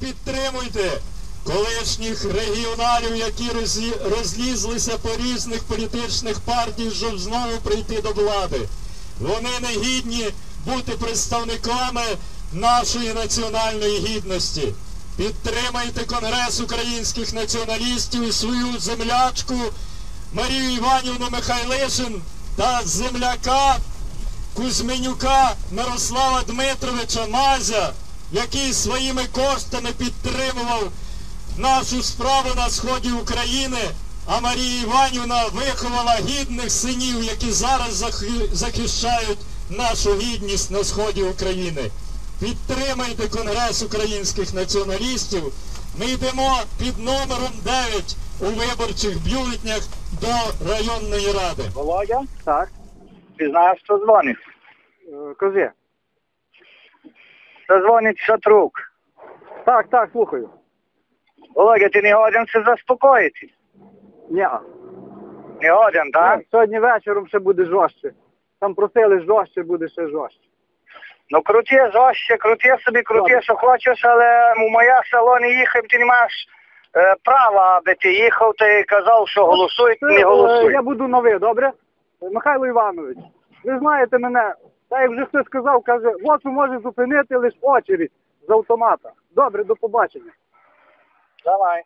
підтримуйте колишніх регіоналів, які розлізлися по різних політичних партій, щоб знову прийти до влади. Вони не гідні бути представниками нашої національної гідності. Підтримайте Конгрес українських націоналістів і свою землячку Марію Іванівну Михайлишин та земляка Кузьменюка Мирослава Дмитровича Мазя, який своїми коштами підтримував нашу справу на сході України, а Марія Іванівна виховала гідних синів, які зараз захищають нашу гідність на сході України. Підтримайте Конгрес українських націоналістів. Ми йдемо під номером 9 у виборчих бюлетнях до районної ради. Володя, Так, ти знаєш, хто дзвонить? е, дзвонить Шатрук. Так, так, слухаю. Володя, ти не годен се заспокоїтись? Ні. Не годен, так? Сьогодні вечором ще буде жорстче. Там просили жорстче, буде ще жорстче. Ну крути жорстче, крути собі, крути, Добре. що хочеш, але у моє село не їхав, ти не маєш е, права, аби ти їхав, ти казав, що голосуй, Це, не е, голосуй. Я буду новий, добре? Е, Михайло Іванович, ви знаєте мене, так як вже хтось сказав, каже, от може зупинити лише очередь з автомата. Добре, до побачення. Давай.